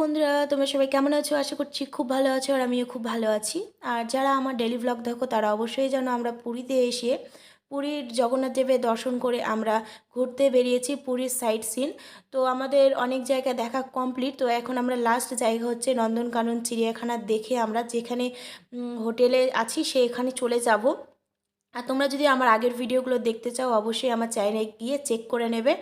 বন্ধুরা, তোমরা সবাই কেমন আছো? আশা করছি খুব ভালো আছো আর আমিও খুব ভালো আছি। আর যারা আমার ডেলি ব্লগ দেখো, তারা অবশ্যই যেন আমরা পুরীতে এসে পুরীর জগন্নাথ দেবের দর্শন করে আমরা ঘুরতে বেরিয়েছি পুরীর সাইট সিন তো আমাদের অনেক জায়গা দেখা কমপ্লিট তো এখন আমরা লাস্ট জায়গা হচ্ছে নন্দনকানন, চিড়িয়াখানা দেখে আমরা যেখানে হোটেলে আছি, সেখানে চলে যাব। আর তোমরা যদি আমার আগের ভিডিওগুলো দেখতে চাও, অবশ্যই আমার চ্যানেলে গিয়ে চেক করে নেবে।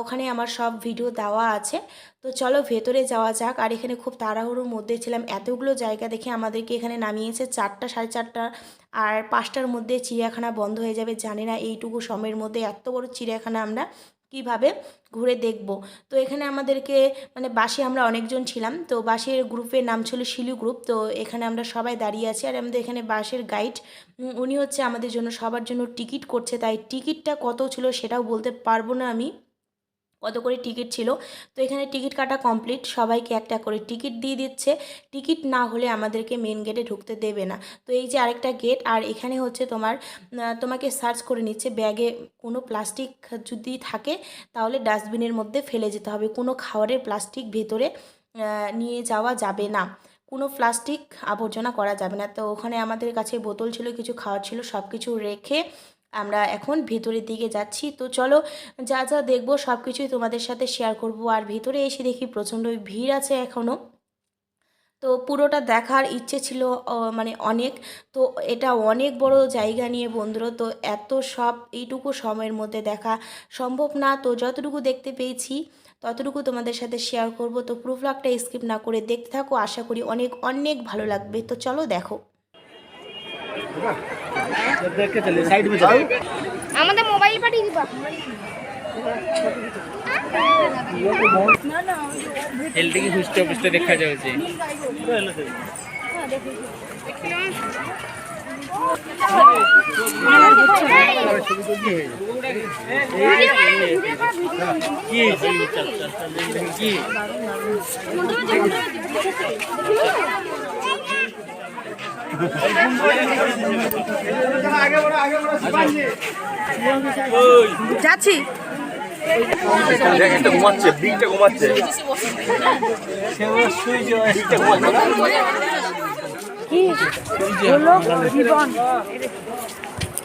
ওখানে আমার সব ভিডিও দেওয়া আছে। তো চলো ভেতরে যাওয়া যাক। আর এখানে খুব তাড়াহুড়োর মধ্যে ছিলাম। এতগুলো জায়গা দেখে আমাদেরকে এখানে নামিয়েছে চারটা, সাড়ে চারটা আর পাঁচটার মধ্যে চিড়িয়াখানা বন্ধ হয়ে যাবে। জানি না এইটুকু সময়ের মধ্যে এত বড় চিড়িয়াখানা আমরা কীভাবে ঘুরে দেখব। তো এখানে আমাদেরকে মানে বাসে আমরা অনেকজন ছিলাম, তো বাসের গ্রুপের নাম ছিল শিলু গ্রুপ তো এখানে আমরা সবাই দাঁড়িয়ে আছি। আর আমাদের এখানে বাসের গাইড উনি হচ্ছে আমাদের জন্য সবার জন্য টিকিট করছে, তাই টিকিটটা কত ছিল সেটাও বলতে পারব না আমি। কত করে টিকিট ছিল? তো এখানে টিকিট কাটা কমপ্লিট সবাইকে একটা করে টিকিট দিয়ে দিচ্ছে। টিকিট না হলে আমাদেরকে মেন গেটে ঢুকতে দেবে না। তো এই যে আরেকটা গেট আর এখানে হচ্ছে তোমার তোমাকে সার্চ করে নিচ্ছে ব্যাগে কোনো প্লাস্টিক যদি থাকে, তাহলে ডাস্টবিনের মধ্যে ফেলে যেতে হবে। কোনো খাবারের প্লাস্টিক ভেতরে নিয়ে যাওয়া যাবে না। কোনো প্লাস্টিক আবর্জনা করা যাবে না। তো ওখানে আমাদের কাছে বোতল ছিল, কিছু খাওয়ার ছিল সব কিছু রেখে আমরা এখন ভেতরের দিকে যাচ্ছি। তো চলো যা যা দেখব সব কিছুই তোমাদের সাথে শেয়ার করব। আর ভেতরে এসে দেখি প্রচণ্ড ভিড় আছে এখনও তো পুরোটা দেখার ইচ্ছে ছিল মানে অনেক। তো এটা অনেক বড় জায়গা নিয়ে বন্ধুরা, তো এত সব, এইটুকু সময়ের মধ্যে দেখা সম্ভব না। তো যতটুকু দেখতে পেয়েছি, ততটুকু তোমাদের সাথে শেয়ার করব। তো পুরো ভ্লগটা স্কিপ না করে দেখতে থাকো। আশা করি অনেক অনেক ভালো লাগবে। তো চলো দেখো। देख के चलिए साइड में चलिए আমাদের মোবাইল পাঠিয়ে দিবা এলটিকে খুঁজতে খুঁজতে দেখা যাচ্ছে কি কি যাচ্ছি। একটা ঘুমাচ্ছে দিকটা ঘুমাচ্ছে। দিকটা ঘুমাচ্ছে না ফটো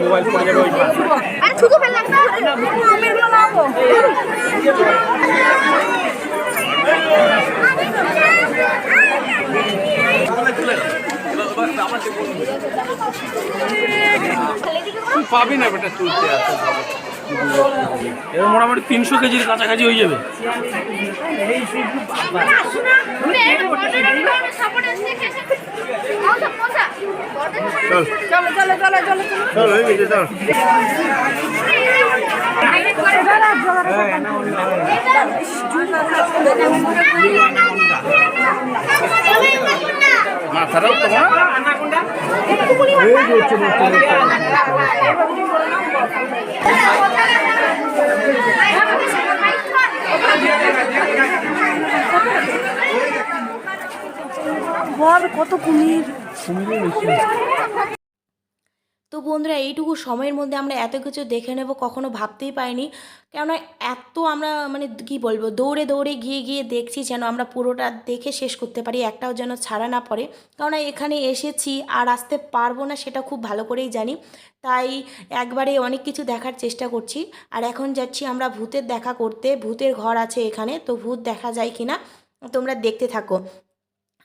মোবাইল ওই পাশে। আরে থুকু ফেললাম না আমি এগুলো নাও পাবি না বেটা তুলতে এত এবার মোটামুটি তিনশো কেজির কাছাকাছি হয়ে যাবে চলো চলো চলো চলো চল হয়ে গেছে চল মাথাটাও তোমার তো বন্ধুরা, এইটুকু সময়ের মধ্যে আমরা এত কিছু দেখে নেব, কখনো ভাবতেই পারিনি। কেননা এত আমরা মানে কি বলব, দৌড়ে দৌড়ে গিয়ে গিয়ে দেখছি যেন আমরা পুরোটা দেখে শেষ করতে পারি, একটাও যেন ছাড়া না পড়ে। কেননা এখানে এসেছি আর আসতে পারব না সেটা খুব ভালো করেই জানি। তাই একবারে অনেক কিছু দেখার চেষ্টা করছি। আর এখন যাচ্ছি আমরা ভূতের দেখা করতে, ভূতের ঘর আছে এখানে, তো ভূত দেখা যায় কি না তোমরা দেখতে থাকো।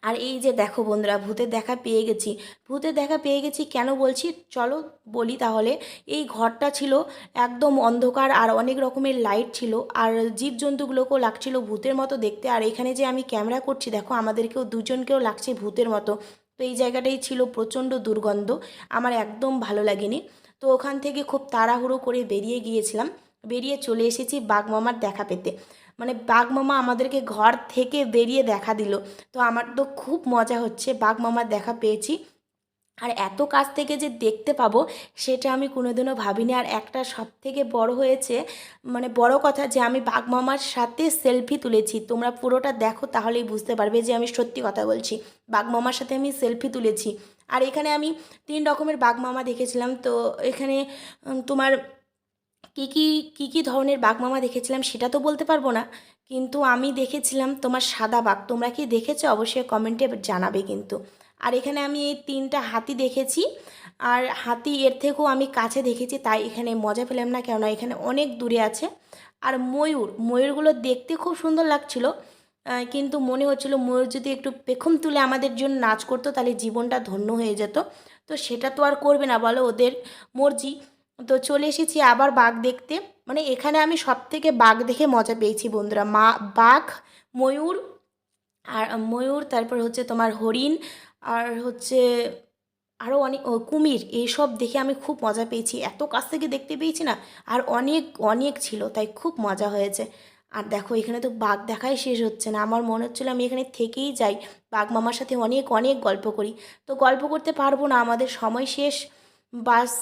আর এই যে দেখো বন্ধুরা, ভূতের দেখা পেয়ে গেছি। ভূতের দেখা পেয়ে গেছি কেন বলছি? চলো বলি তাহলে। এই ঘরটা ছিল একদম অন্ধকার আর অনেক রকমের লাইট ছিল। আর জীবজন্তুগুলোকেও লাগছিল ভূতের মতো দেখতে। আর এখানে যে আমি ক্যামেরা করছি, দেখো আমাদেরকেও দুজনকেও লাগছে ভূতের মতো। তো এই জায়গাটাই ছিল প্রচণ্ড দুর্গন্ধ। আমার একদম ভালো লাগেনি। তো ওখান থেকে খুব তাড়াহুড়ো করে বেরিয়ে গিয়েছিলাম। বেরিয়ে চলে এসেছি বাঘমামার দেখা পেতে। মানে বাঘমামা আমাদেরকে ঘর থেকে বেরিয়ে দেখা দিল। তো আমার তো খুব মজা হচ্ছে বাঘমামার দেখা পেয়েছি। আর এত কাছ থেকে যে দেখতে পাবো সেটা আমি কোনোদিনও ভাবিনি। আর একটা সব থেকে বড় হয়েছে মানে বড় কথা যে আমি বাঘমামার সাথে সেলফি তুলেছি। তোমরা পুরোটা দেখো তাহলেই বুঝতে পারবে যে আমি সত্যি কথা বলছি। বাঘমামার সাথে আমি সেলফি তুলেছি। আর এখানে আমি তিন রকমের বাঘমামা দেখেছিলাম। তো এখানে তোমার কী কী কী কী ধরনের বাঘমামা দেখেছিলাম সেটা তো বলতে পারব না। কিন্তু আমি দেখেছিলাম তোমার সাদা বাঘ। তোমরা কি দেখেছ? অবশ্যই কমেন্টে জানাবে কিন্তু। আর এখানে আমি এই তিনটা হাতি দেখেছি। আর হাতি এর থেকেও আমি কাছে দেখেছি, তাই এখানে মজা পেলাম না। কেননা এখানে অনেক দূরে আছে। আর ময়ূর, ময়ূরগুলো দেখতে খুব সুন্দর লাগছিল। কিন্তু মনে হচ্ছিল ময়ূর যদি একটু পেখম তুলে আমাদের জন্য নাচ করতো, তাহলে জীবনটা ধন্য হয়ে যেত। তো সেটা তো আর করবে না, বলো ওদের মর্জি। তো চলে এসেছি আবার বাঘ দেখতে। মানে এখানে আমি সব থেকে বাঘ দেখে মজা পেয়েছি বন্ধুরা। মা, বাঘ, ময়ূর আর, ময়ূর, তারপর হচ্ছে তোমার হরিণ আর হচ্ছে আরও অনেক কুমির এইসব দেখে আমি খুব মজা পেয়েছি। এত কাছ থেকে দেখতে পেয়েছি না, আর অনেক অনেক ছিল, তাই খুব মজা হয়েছে। আর দেখো, এখানে তো বাঘ দেখাই শেষ হচ্ছে না। আমার মনে হচ্ছিল আমি এখানে থেকেই যাই। বাঘ মামার সাথে অনেক অনেক গল্প করি। তো গল্প করতে পারব না, আমাদের সময় শেষ। বাস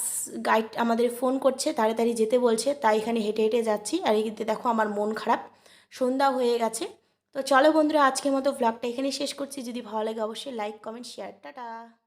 গাইড আমাদের ফোন করছে, তাড়াতাড়ি যেতে বলছে, তাই এখানে হেঁটে হেঁটে যাচ্ছি। আর এদিকে দেখো আমার মন খারাপ, সন্ধ্যা হয়ে গেছে। তো চলো বন্ধুরা, আজকের মতো ব্লগটা এখানে শেষ করছি। যদি ভালো লাগে অবশ্যই লাইক কমেন্ট শেয়ার টাটা।